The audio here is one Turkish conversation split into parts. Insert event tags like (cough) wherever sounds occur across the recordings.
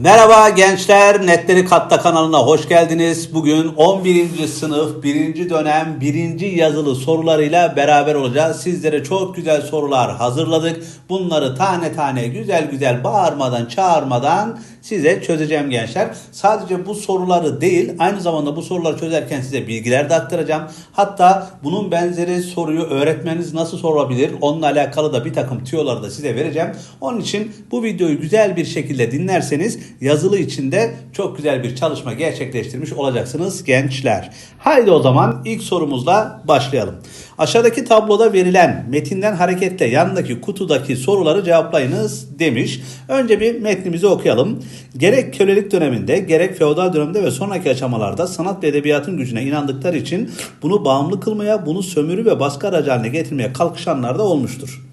Merhaba gençler, Netleri Katta kanalına hoş geldiniz. Bugün 11. sınıf 1. dönem 1. yazılı sorularıyla beraber olacağız. Sizlere çok güzel sorular hazırladık. Bunları tane tane güzel güzel bağırmadan, çağırmadan size çözeceğim gençler. Sadece bu soruları değil, aynı zamanda bu soruları çözerken size bilgiler de aktaracağım. Hatta bunun benzeri soruyu öğretmeniz nasıl sorabilir? Onunla alakalı da bir takım tüyoları da size vereceğim. Onun için bu videoyu güzel bir şekilde dinlerseniz yazılı içinde çok güzel bir çalışma gerçekleştirmiş olacaksınız gençler. Haydi o zaman ilk sorumuzla başlayalım. Aşağıdaki tabloda verilen metinden hareketle yanındaki kutudaki soruları cevaplayınız demiş. Önce bir metnimizi okuyalım. Gerek kölelik döneminde gerek feodal dönemde ve sonraki aşamalarda sanat ve edebiyatın gücüne inandıkları için bunu bağımlı kılmaya, bunu sömürü ve baskı aracı haline getirmeye kalkışanlar da olmuştur.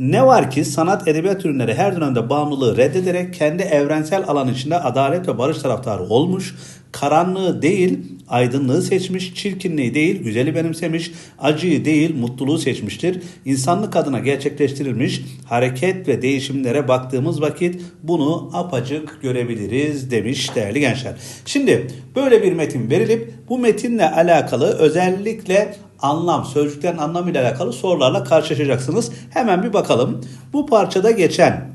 Ne var ki sanat edebiyat ürünleri her dönemde bağımlılığı reddederek kendi evrensel alan içinde adalet ve barış taraftarı olmuş, karanlığı değil aydınlığı seçmiş, çirkinliği değil güzeli benimsemiş, acıyı değil mutluluğu seçmiştir. İnsanlık adına gerçekleştirilmiş hareket ve değişimlere baktığımız vakit bunu apacık görebiliriz demiş değerli gençler. Şimdi böyle bir metin verilip bu metinle alakalı özellikle anlam, sözcüklerin anlamıyla alakalı sorularla karşılaşacaksınız. Hemen bir bakalım. Bu parçada geçen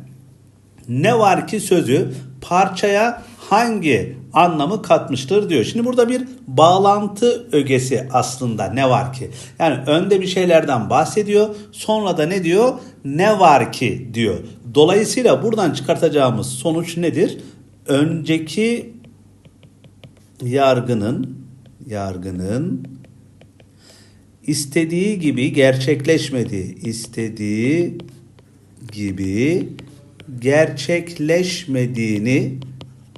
ne var ki sözü parçaya hangi anlamı katmıştır diyor. Şimdi burada bir bağlantı ögesi aslında ne var ki? Yani önde bir şeylerden bahsediyor. Sonra da ne diyor? Ne var ki diyor. Dolayısıyla buradan çıkartacağımız sonuç nedir? Önceki yargının yargının istediği gibi gerçekleşmedi. İstediği gibi gerçekleşmediğini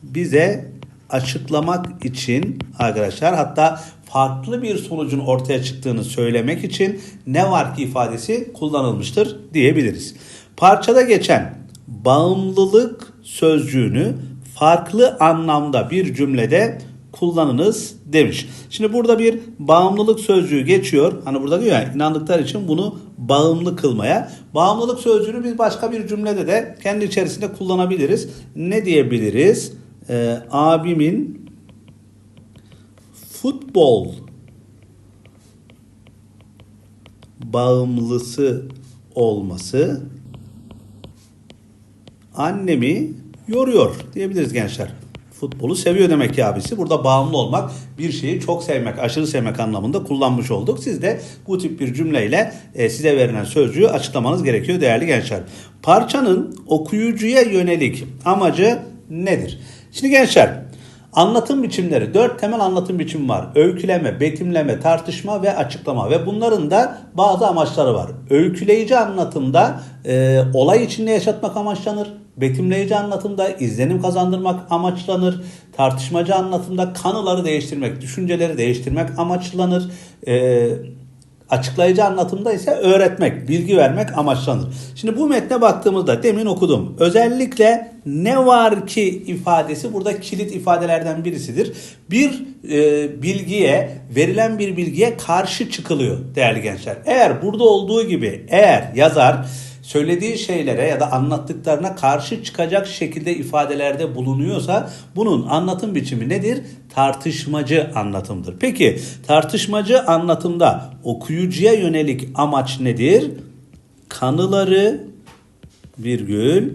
bize açıklamak için arkadaşlar hatta farklı bir sonucun ortaya çıktığını söylemek için ne var ki ifadesi kullanılmıştır diyebiliriz. Parçada geçen bağımlılık sözcüğünü farklı anlamda bir cümlede kullanınız demiş. Şimdi burada bir bağımlılık sözcüğü geçiyor. Hani burada diyor ya inandıkları için bunu bağımlı kılmaya. Bağımlılık sözcüğünü biz başka bir cümlede de kendi içerisinde kullanabiliriz. Ne diyebiliriz? Ee, abimin futbol bağımlısı olması annemi yoruyor diyebiliriz gençler. Futbolu seviyor demek ki abisi. Burada bağımlı olmak, bir şeyi çok sevmek, aşırı sevmek anlamında kullanmış olduk. Siz de bu tip bir cümleyle e, size verilen sözcüğü açıklamanız gerekiyor değerli gençler. Parçanın okuyucuya yönelik amacı nedir? Şimdi gençler Anlatım biçimleri, dört temel anlatım biçimi var. Öyküleme, betimleme, tartışma ve açıklama ve bunların da bazı amaçları var. Öyküleyici anlatımda e, olay içinde yaşatmak amaçlanır. Betimleyici anlatımda izlenim kazandırmak amaçlanır. Tartışmacı anlatımda kanıları değiştirmek, düşünceleri değiştirmek amaçlanır. E, Açıklayıcı anlatımda ise öğretmek, bilgi vermek amaçlanır. Şimdi bu metne baktığımızda demin okudum. Özellikle ne var ki ifadesi burada kilit ifadelerden birisidir. Bir e, bilgiye, verilen bir bilgiye karşı çıkılıyor değerli gençler. Eğer burada olduğu gibi eğer yazar söylediği şeylere ya da anlattıklarına karşı çıkacak şekilde ifadelerde bulunuyorsa bunun anlatım biçimi nedir? Tartışmacı anlatımdır. Peki tartışmacı anlatımda okuyucuya yönelik amaç nedir? Kanıları virgül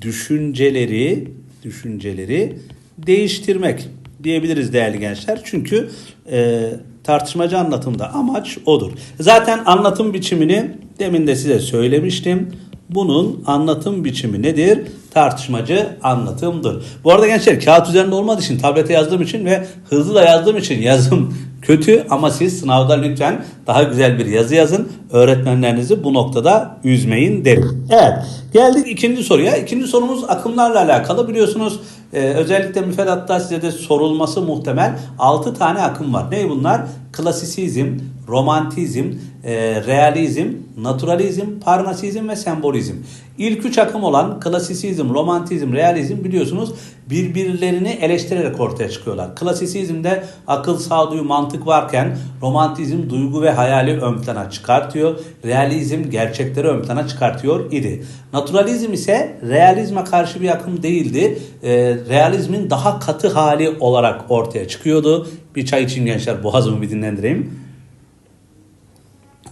düşünceleri düşünceleri değiştirmek diyebiliriz değerli gençler. Çünkü e, tartışmacı anlatımda amaç odur. Zaten anlatım biçimini demin de size söylemiştim. Bunun anlatım biçimi nedir? Tartışmacı anlatımdır. Bu arada gençler kağıt üzerinde olmadığı için tablete yazdığım için ve hızlı da yazdığım için yazım (laughs) kötü ama siz sınavda lütfen daha güzel bir yazı yazın. Öğretmenlerinizi bu noktada üzmeyin derim. Evet geldik ikinci soruya. İkinci sorumuz akımlarla alakalı. Biliyorsunuz e, özellikle müfredatta size de sorulması muhtemel 6 tane akım var. Ne bunlar? Klasisizm, romantizm, e, realizm, naturalizm, parnasizm ve sembolizm. İlk üç akım olan klasisizm, romantizm, realizm biliyorsunuz birbirlerini eleştirerek ortaya çıkıyorlar. Klasisizmde akıl, sağduyu, mantık varken romantizm duygu ve hayali ön plana çıkartıyor. Realizm gerçekleri ön plana çıkartıyor idi. Naturalizm ise realizme karşı bir akım değildi. E, realizmin daha katı hali olarak ortaya çıkıyordu. Bir çay için gençler boğazımı bir dinlendireyim.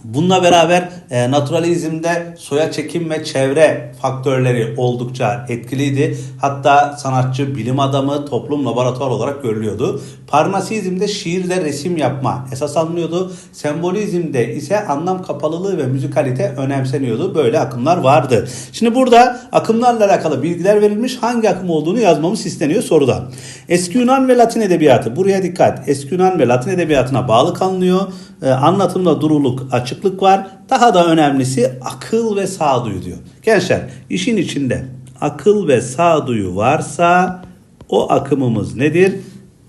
Bununla beraber e, naturalizmde soya çekim ve çevre faktörleri oldukça etkiliydi. Hatta sanatçı, bilim adamı, toplum laboratuvar olarak görülüyordu. Parnasizmde şiirde resim yapma esas alınıyordu. Sembolizmde ise anlam kapalılığı ve müzikalite önemseniyordu. Böyle akımlar vardı. Şimdi burada akımlarla alakalı bilgiler verilmiş. Hangi akım olduğunu yazmamız isteniyor soruda. Eski Yunan ve Latin edebiyatı. Buraya dikkat. Eski Yunan ve Latin edebiyatına bağlı kalınıyor. E, anlatımda duruluk, açıklık var. Daha da önemlisi akıl ve sağduyu diyor. Gençler işin içinde akıl ve sağduyu varsa o akımımız nedir?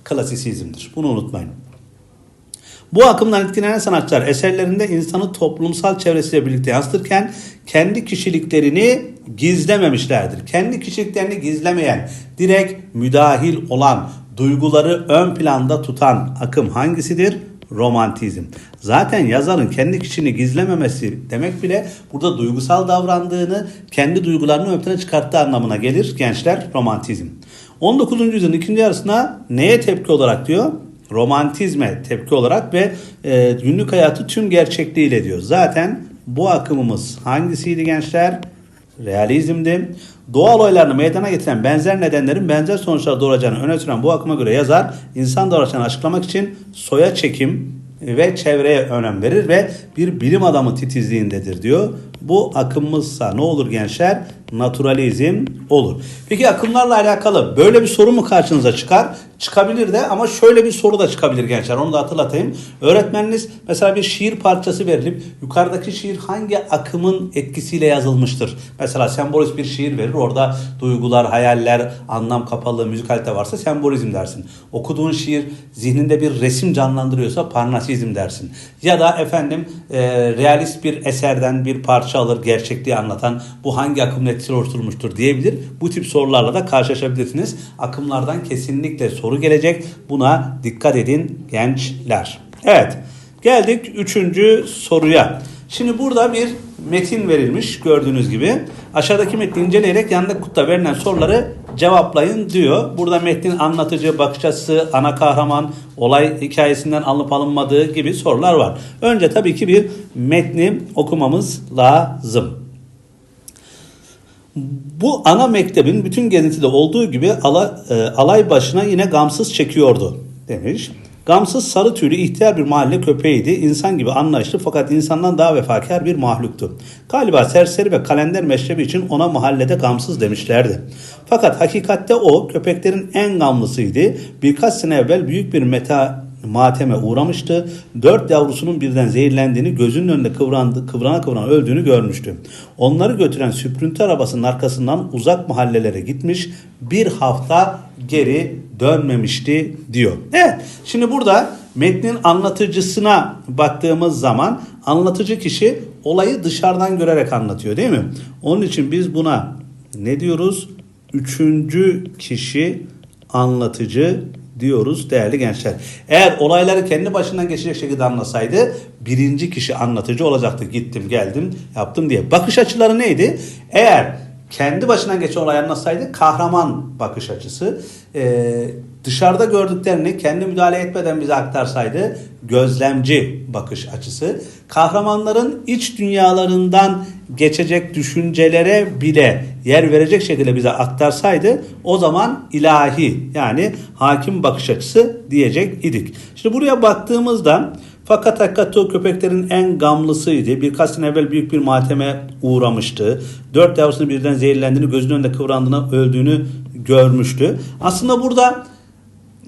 Klasisizmdir. Bunu unutmayın. Bu akımdan etkilenen sanatçılar eserlerinde insanı toplumsal çevresiyle birlikte yansıtırken kendi kişiliklerini gizlememişlerdir. Kendi kişiliklerini gizlemeyen, direkt müdahil olan, duyguları ön planda tutan akım hangisidir? Romantizm. Zaten yazarın kendi kişiliğini gizlememesi demek bile burada duygusal davrandığını, kendi duygularını ön plana çıkarttığı anlamına gelir gençler romantizm. 19. yüzyılın ikinci yarısına neye tepki olarak diyor? Romantizme tepki olarak ve e, günlük hayatı tüm gerçekliğiyle diyor. Zaten bu akımımız hangisiydi gençler? Realizmdi. Doğal olaylarını meydana getiren benzer nedenlerin benzer sonuçlar doğuracağını öne süren bu akıma göre yazar insan davranışlarını açıklamak için soya çekim ve çevreye önem verir ve bir bilim adamı titizliğindedir diyor. Bu akımımızsa ne olur gençler? Naturalizm olur. Peki akımlarla alakalı böyle bir soru mu karşınıza çıkar? Çıkabilir de ama şöyle bir soru da çıkabilir gençler. Onu da hatırlatayım. Öğretmeniniz mesela bir şiir parçası verilip yukarıdaki şiir hangi akımın etkisiyle yazılmıştır? Mesela sembolist bir şiir verir. Orada duygular, hayaller, anlam kapalı, müzikalite varsa sembolizm dersin. Okuduğun şiir zihninde bir resim canlandırıyorsa parnasizm dersin. Ya da efendim e, realist bir eserden bir parça alır gerçekliği anlatan bu hangi akımın etkisiyle oluşturulmuştur diyebilir. Bu tip sorularla da karşılaşabilirsiniz. Akımlardan kesinlikle soru gelecek. Buna dikkat edin gençler. Evet geldik üçüncü soruya. Şimdi burada bir metin verilmiş gördüğünüz gibi. Aşağıdaki metni inceleyerek yanındaki kutuda verilen soruları cevaplayın diyor. Burada metnin anlatıcı, bakış açısı, ana kahraman, olay hikayesinden alınıp alınmadığı gibi sorular var. Önce tabii ki bir metni okumamız lazım. Bu ana mektebin bütün gezintide olduğu gibi ala, e, alay başına yine gamsız çekiyordu demiş. Gamsız sarı tüylü ihtiyar bir mahalle köpeğiydi. İnsan gibi anlayışlı fakat insandan daha vefakar bir mahluktu. Galiba serseri ve kalender meşrebi için ona mahallede gamsız demişlerdi. Fakat hakikatte o köpeklerin en gamlısıydı. Birkaç sene evvel büyük bir meta mateme uğramıştı. Dört yavrusunun birden zehirlendiğini gözünün önünde kıvrandı, kıvrana kıvrana öldüğünü görmüştü. Onları götüren süprüntü arabasının arkasından uzak mahallelere gitmiş bir hafta geri dönmemişti diyor. Evet şimdi burada metnin anlatıcısına baktığımız zaman anlatıcı kişi olayı dışarıdan görerek anlatıyor değil mi? Onun için biz buna ne diyoruz? Üçüncü kişi anlatıcı diyoruz değerli gençler. Eğer olayları kendi başından geçecek şekilde anlasaydı birinci kişi anlatıcı olacaktı. Gittim geldim yaptım diye. Bakış açıları neydi? Eğer kendi başından geçen olay anlatsaydı kahraman bakış açısı. Ee, dışarıda gördüklerini kendi müdahale etmeden bize aktarsaydı gözlemci bakış açısı. Kahramanların iç dünyalarından geçecek düşüncelere bile yer verecek şekilde bize aktarsaydı o zaman ilahi yani hakim bakış açısı diyecek idik. Şimdi buraya baktığımızda fakat hakikatte o köpeklerin en gamlısıydı. Birkaç sene evvel büyük bir mateme uğramıştı. Dört yavrusunun birden zehirlendiğini, gözünün önünde kıvrandığını, öldüğünü görmüştü. Aslında burada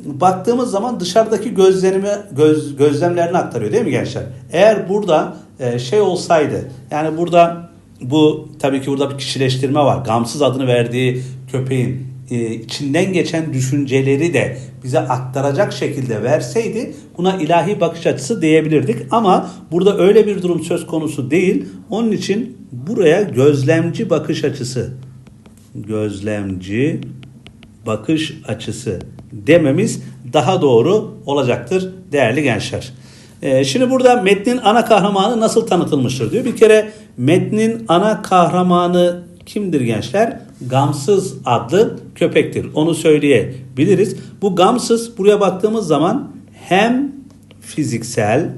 baktığımız zaman dışarıdaki gözlerimi göz, gözlemlerini aktarıyor değil mi gençler? Eğer burada e, şey olsaydı yani burada bu tabii ki burada bir kişileştirme var. Gamsız adını verdiği köpeğin e, içinden geçen düşünceleri de bize aktaracak şekilde verseydi buna ilahi bakış açısı diyebilirdik. Ama burada öyle bir durum söz konusu değil. Onun için buraya gözlemci bakış açısı gözlemci bakış açısı dememiz daha doğru olacaktır değerli gençler. Ee, şimdi burada metnin ana kahramanı nasıl tanıtılmıştır diyor. Bir kere metnin ana kahramanı kimdir gençler? Gamsız adlı köpektir. Onu söyleyebiliriz. Bu gamsız buraya baktığımız zaman hem fiziksel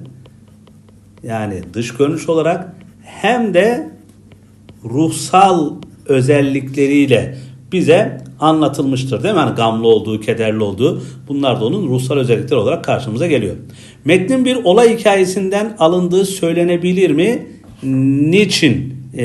yani dış görünüş olarak hem de ruhsal özellikleriyle bize anlatılmıştır değil mi? Yani gamlı olduğu, kederli olduğu bunlar da onun ruhsal özellikleri olarak karşımıza geliyor. Metnin bir olay hikayesinden alındığı söylenebilir mi? Niçin e,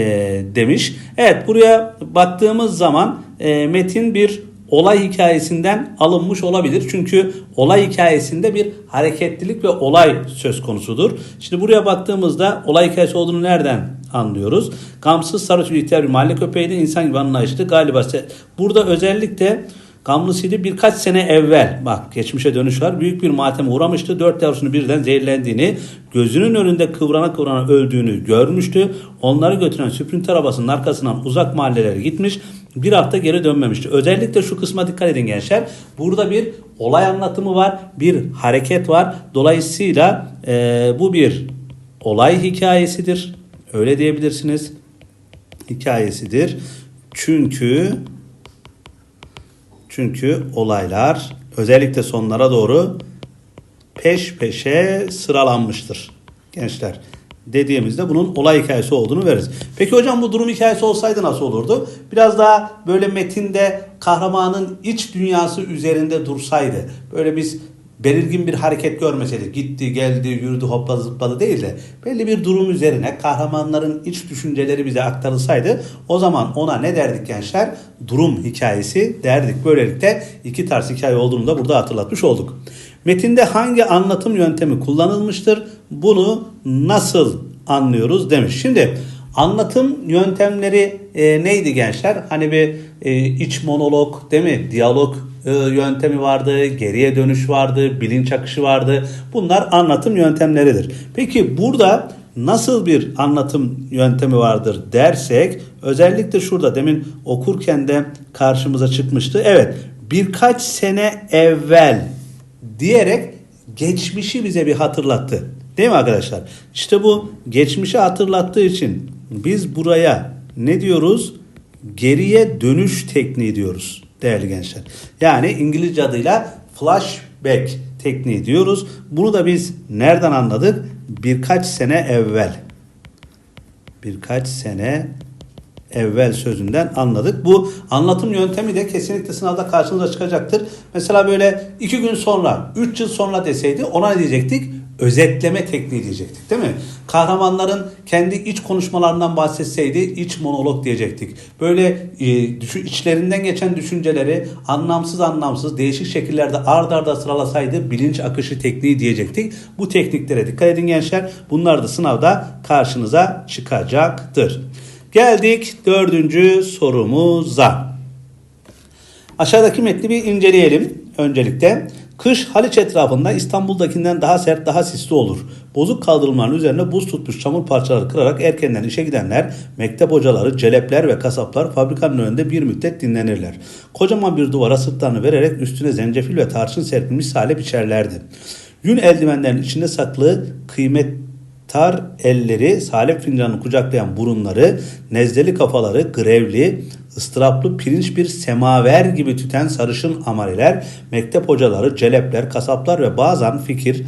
demiş. Evet buraya baktığımız zaman e, metin bir olay hikayesinden alınmış olabilir. Çünkü olay hikayesinde bir hareketlilik ve olay söz konusudur. Şimdi buraya baktığımızda olay hikayesi olduğunu nereden anlıyoruz? Gamsız sarı tüylü ihtiyar bir mahalle köpeğiydi. insan gibi anlayışlı. Galiba burada özellikle Gamlısıydı birkaç sene evvel bak geçmişe dönüş var. Büyük bir mateme uğramıştı. Dört yavrusunu birden zehirlendiğini, gözünün önünde kıvrana kıvrana öldüğünü görmüştü. Onları götüren süprüntü arabasının arkasından uzak mahallelere gitmiş. Bir hafta geri dönmemişti. Özellikle şu kısma dikkat edin gençler. Burada bir olay anlatımı var. Bir hareket var. Dolayısıyla eee, bu bir olay hikayesidir. Öyle diyebilirsiniz. Hikayesidir. Çünkü çünkü olaylar özellikle sonlara doğru peş peşe sıralanmıştır gençler. Dediğimizde bunun olay hikayesi olduğunu veririz. Peki hocam bu durum hikayesi olsaydı nasıl olurdu? Biraz daha böyle metinde kahramanın iç dünyası üzerinde dursaydı. Böyle biz belirgin bir hareket görmeseydik. Gitti, geldi, yürüdü, hopladı, zıpladı değil de belli bir durum üzerine kahramanların iç düşünceleri bize aktarılsaydı o zaman ona ne derdik gençler? Durum hikayesi derdik. Böylelikle iki tarz hikaye olduğunu da burada hatırlatmış olduk. Metinde hangi anlatım yöntemi kullanılmıştır? Bunu nasıl anlıyoruz demiş. Şimdi anlatım yöntemleri e, neydi gençler? Hani bir e, iç monolog değil mi? Diyalog yöntemi vardı, geriye dönüş vardı, bilinç akışı vardı. Bunlar anlatım yöntemleridir. Peki burada nasıl bir anlatım yöntemi vardır dersek özellikle şurada demin okurken de karşımıza çıkmıştı. Evet birkaç sene evvel diyerek geçmişi bize bir hatırlattı. Değil mi arkadaşlar? İşte bu geçmişi hatırlattığı için biz buraya ne diyoruz? Geriye dönüş tekniği diyoruz değerli gençler. Yani İngilizce adıyla flashback tekniği diyoruz. Bunu da biz nereden anladık? Birkaç sene evvel. Birkaç sene evvel sözünden anladık. Bu anlatım yöntemi de kesinlikle sınavda karşınıza çıkacaktır. Mesela böyle iki gün sonra, üç yıl sonra deseydi ona ne diyecektik? Özetleme tekniği diyecektik değil mi? Kahramanların kendi iç konuşmalarından bahsetseydi iç monolog diyecektik. Böyle e, içlerinden geçen düşünceleri anlamsız anlamsız değişik şekillerde ard arda sıralasaydı bilinç akışı tekniği diyecektik. Bu tekniklere dikkat edin gençler. Bunlar da sınavda karşınıza çıkacaktır. Geldik dördüncü sorumuza. Aşağıdaki metni bir inceleyelim öncelikle. Kış Haliç etrafında İstanbul'dakinden daha sert, daha sisli olur. Bozuk kaldırımların üzerine buz tutmuş çamur parçaları kırarak erkenden işe gidenler, mektep hocaları, celepler ve kasaplar fabrikanın önünde bir müddet dinlenirler. Kocaman bir duvara sırtlarını vererek üstüne zencefil ve tarçın serpilmiş salep içerlerdi. Yün eldivenlerin içinde saklı kıymet tar elleri, salep fincanını kucaklayan burunları, nezleli kafaları, grevli, ıstıraplı pirinç bir semaver gibi tüten sarışın amariler, mektep hocaları, celepler, kasaplar ve bazen fikir,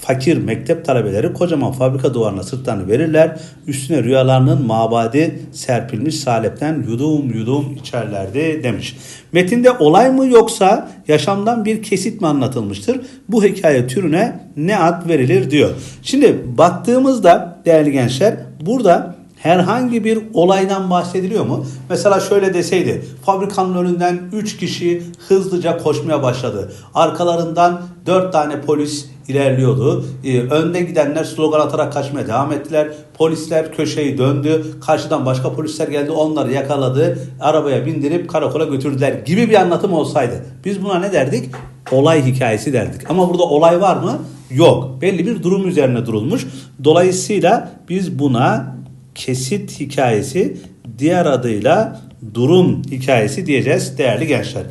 fakir mektep talebeleri kocaman fabrika duvarına sırtlarını verirler. Üstüne rüyalarının mabadi serpilmiş salepten yudum yudum içerlerdi demiş. Metinde olay mı yoksa yaşamdan bir kesit mi anlatılmıştır? Bu hikaye türüne ne ad verilir diyor. Şimdi baktığımızda değerli gençler burada herhangi bir olaydan bahsediliyor mu? Mesela şöyle deseydi fabrikanın önünden 3 kişi hızlıca koşmaya başladı. Arkalarından 4 tane polis ilerliyordu. Ee, önde gidenler slogan atarak kaçmaya devam ettiler. Polisler köşeyi döndü. Karşıdan başka polisler geldi. Onları yakaladı. Arabaya bindirip karakola götürdüler gibi bir anlatım olsaydı. Biz buna ne derdik? Olay hikayesi derdik. Ama burada olay var mı? Yok. Belli bir durum üzerine durulmuş. Dolayısıyla biz buna kesit hikayesi diğer adıyla durum hikayesi diyeceğiz değerli gençler.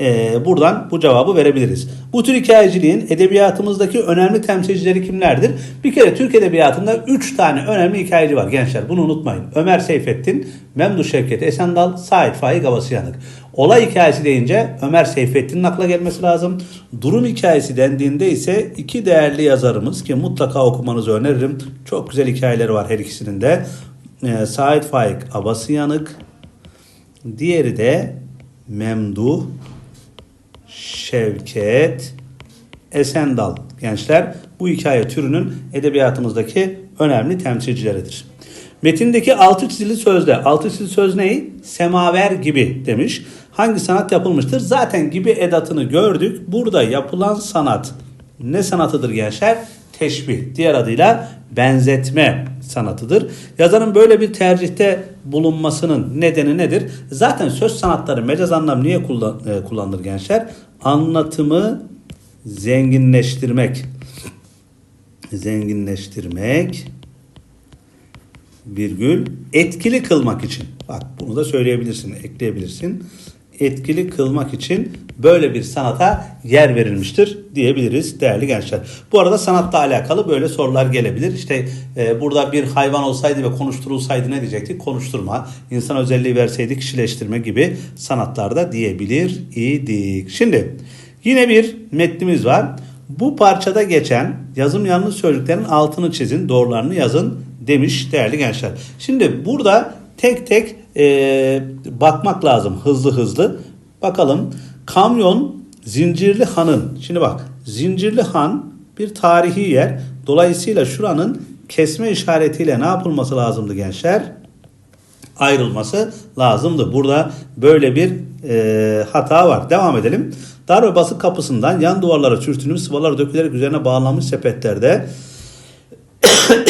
Ee, buradan bu cevabı verebiliriz. Bu tür hikayeciliğin edebiyatımızdaki önemli temsilcileri kimlerdir? Bir kere Türk Edebiyatı'nda 3 tane önemli hikayeci var gençler. Bunu unutmayın. Ömer Seyfettin, Memduh Şevket Esendal, Sait Faik Abasıyanık. Olay hikayesi deyince Ömer Seyfettin'in akla gelmesi lazım. Durum hikayesi dendiğinde ise iki değerli yazarımız ki mutlaka okumanızı öneririm. Çok güzel hikayeleri var her ikisinin de. Ee, Sait Faik Abasıyanık, diğeri de Memduh Şevket Esendal gençler bu hikaye türünün edebiyatımızdaki önemli temsilcileridir. Metindeki altı çizili sözde, altı çizili söz neyi? Semaver gibi demiş. Hangi sanat yapılmıştır? Zaten gibi edatını gördük. Burada yapılan sanat ne sanatıdır gençler? Teşbih. Diğer adıyla benzetme sanatıdır. Yazarın böyle bir tercihte bulunmasının nedeni nedir? Zaten söz sanatları mecaz anlam niye e, kullanılır gençler? Anlatımı zenginleştirmek. Zenginleştirmek virgül etkili kılmak için. Bak bunu da söyleyebilirsin, ekleyebilirsin. Etkili kılmak için böyle bir sanata yer verilmiştir diyebiliriz değerli gençler. Bu arada sanatla alakalı böyle sorular gelebilir. İşte e, burada bir hayvan olsaydı ve konuşturulsaydı ne diyecektik? Konuşturma, insan özelliği verseydi kişileştirme gibi sanatlarda diyebilir idik. Şimdi yine bir metnimiz var. Bu parçada geçen yazım yanlış sözcüklerin altını çizin, doğrularını yazın demiş değerli gençler. Şimdi burada tek tek e, bakmak lazım hızlı hızlı. Bakalım kamyon Zincirli Han'ın şimdi bak Zincirli Han bir tarihi yer. Dolayısıyla şuranın kesme işaretiyle ne yapılması lazımdı gençler? ayrılması lazımdı. Burada böyle bir e, hata var. Devam edelim. Dar ve basık kapısından yan duvarlara sürtünülmüş sıvalar dökülerek üzerine bağlanmış sepetlerde (coughs)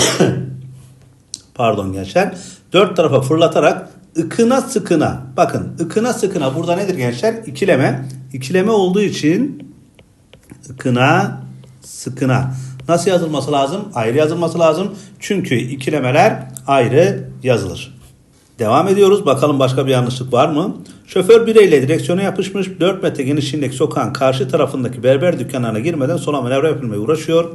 pardon gençler dört tarafa fırlatarak ıkına sıkına. Bakın ıkına sıkına. Burada nedir gençler? İkileme. İkileme olduğu için ıkına sıkına. Nasıl yazılması lazım? Ayrı yazılması lazım. Çünkü ikilemeler ayrı yazılır. Devam ediyoruz. Bakalım başka bir yanlışlık var mı? Şoför bireyle direksiyona yapışmış 4 metre genişliğindeki sokağın karşı tarafındaki berber dükkanlarına girmeden sola manevra yapılmaya uğraşıyor.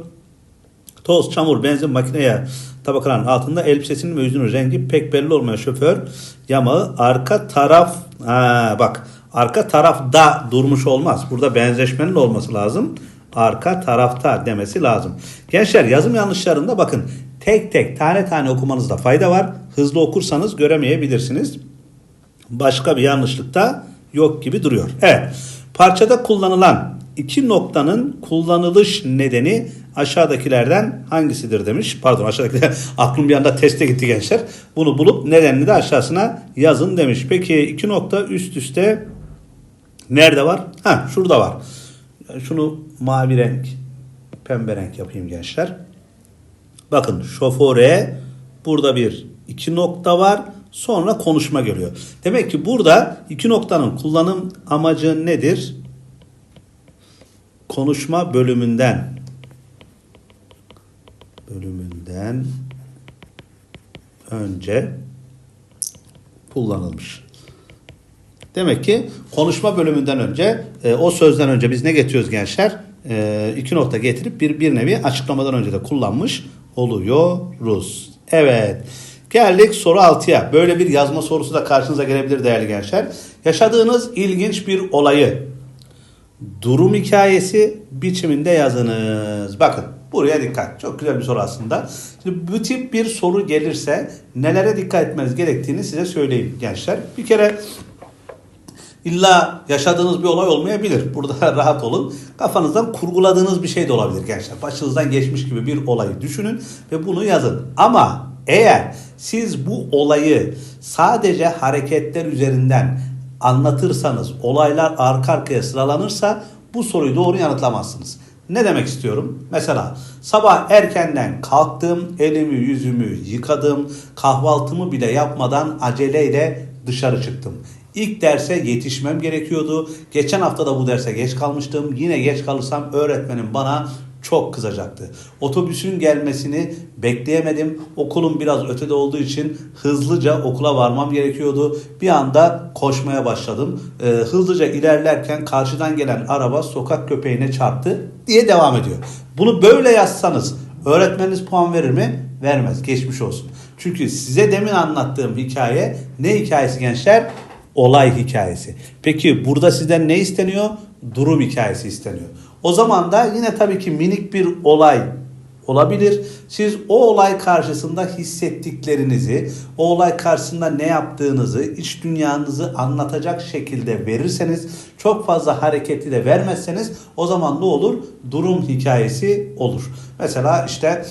Toz, çamur, benzin makineye tabakaların altında elbisesinin ve yüzünün rengi pek belli olmayan şoför yamağı arka taraf ha, bak arka tarafta durmuş olmaz. Burada benzeşmenin olması lazım. Arka tarafta demesi lazım. Gençler yazım yanlışlarında bakın tek tek tane tane okumanızda fayda var. Hızlı okursanız göremeyebilirsiniz. Başka bir yanlışlık da yok gibi duruyor. Evet. Parçada kullanılan iki noktanın kullanılış nedeni aşağıdakilerden hangisidir demiş. Pardon aşağıdakiler (laughs) aklım bir anda teste gitti gençler. Bunu bulup nedenini de aşağısına yazın demiş. Peki iki nokta üst üste nerede var? Ha şurada var. Şunu mavi renk, pembe renk yapayım gençler. Bakın şoföre burada bir iki nokta var. Sonra konuşma geliyor. Demek ki burada iki noktanın kullanım amacı nedir? Konuşma bölümünden bölümünden önce kullanılmış. Demek ki konuşma bölümünden önce e, o sözden önce biz ne getiriyoruz gençler? E, iki nokta getirip bir, bir nevi açıklamadan önce de kullanmış oluyoruz. Evet. Geldik soru 6'ya. Böyle bir yazma sorusu da karşınıza gelebilir değerli gençler. Yaşadığınız ilginç bir olayı durum hikayesi biçiminde yazınız. Bakın buraya dikkat. Çok güzel bir soru aslında. Şimdi bu tip bir soru gelirse nelere dikkat etmeniz gerektiğini size söyleyeyim gençler. Bir kere İlla yaşadığınız bir olay olmayabilir. Burada (laughs) rahat olun. Kafanızdan kurguladığınız bir şey de olabilir gençler. Başınızdan geçmiş gibi bir olayı düşünün ve bunu yazın. Ama eğer siz bu olayı sadece hareketler üzerinden anlatırsanız, olaylar arka arkaya sıralanırsa bu soruyu doğru yanıtlamazsınız. Ne demek istiyorum? Mesela sabah erkenden kalktım, elimi yüzümü yıkadım, kahvaltımı bile yapmadan aceleyle dışarı çıktım. İlk derse yetişmem gerekiyordu. Geçen hafta da bu derse geç kalmıştım. Yine geç kalırsam öğretmenim bana çok kızacaktı. Otobüsün gelmesini bekleyemedim. Okulum biraz ötede olduğu için hızlıca okula varmam gerekiyordu. Bir anda koşmaya başladım. Ee, hızlıca ilerlerken karşıdan gelen araba sokak köpeğine çarptı diye devam ediyor. Bunu böyle yazsanız öğretmeniniz puan verir mi? Vermez. Geçmiş olsun. Çünkü size demin anlattığım hikaye ne hikayesi gençler? Olay hikayesi. Peki burada sizden ne isteniyor? Durum hikayesi isteniyor. O zaman da yine tabii ki minik bir olay olabilir. Siz o olay karşısında hissettiklerinizi, o olay karşısında ne yaptığınızı, iç dünyanızı anlatacak şekilde verirseniz, çok fazla hareketi de vermezseniz o zaman ne olur? Durum hikayesi olur. Mesela işte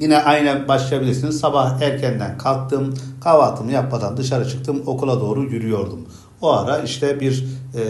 Yine aynen başlayabilirsiniz. Sabah erkenden kalktım, kahvaltımı yapmadan dışarı çıktım, okula doğru yürüyordum. O ara işte bir e,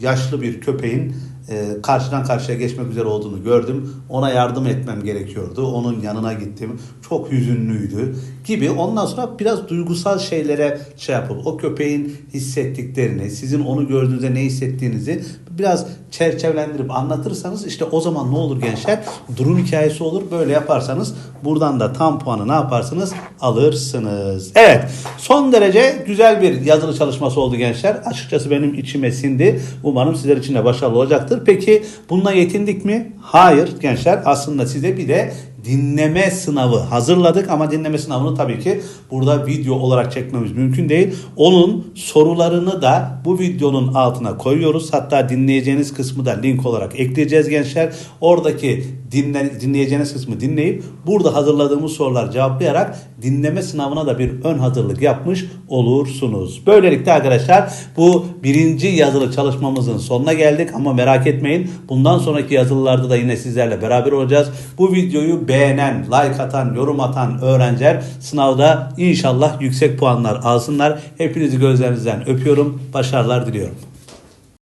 yaşlı bir köpeğin e, karşıdan karşıya geçmek üzere olduğunu gördüm. Ona yardım etmem gerekiyordu. Onun yanına gittim. Çok hüzünlüydü gibi. Ondan sonra biraz duygusal şeylere şey yapıp o köpeğin hissettiklerini, sizin onu gördüğünüzde ne hissettiğinizi biraz çerçevelendirip anlatırsanız işte o zaman ne olur gençler? Durum hikayesi olur. Böyle yaparsanız buradan da tam puanı ne yaparsınız? Alırsınız. Evet. Son derece güzel bir yazılı çalışması oldu gençler. Açıkçası benim içime sindi. Umarım sizler için de başarılı olacaktır. Peki bununla yetindik mi? Hayır gençler. Aslında size bir de dinleme sınavı hazırladık ama dinleme sınavını tabii ki burada video olarak çekmemiz mümkün değil. Onun sorularını da bu videonun altına koyuyoruz. Hatta dinleyeceğiniz kısmı da link olarak ekleyeceğiz gençler. Oradaki dinle, dinleyeceğiniz kısmı dinleyip burada hazırladığımız sorular cevaplayarak dinleme sınavına da bir ön hazırlık yapmış olursunuz. Böylelikle arkadaşlar bu birinci yazılı çalışmamızın sonuna geldik ama merak etmeyin bundan sonraki yazılılarda da yine sizlerle beraber olacağız. Bu videoyu beğenen, like atan, yorum atan öğrenciler sınavda inşallah yüksek puanlar alsınlar. Hepinizi gözlerinizden öpüyorum. Başarılar diliyorum.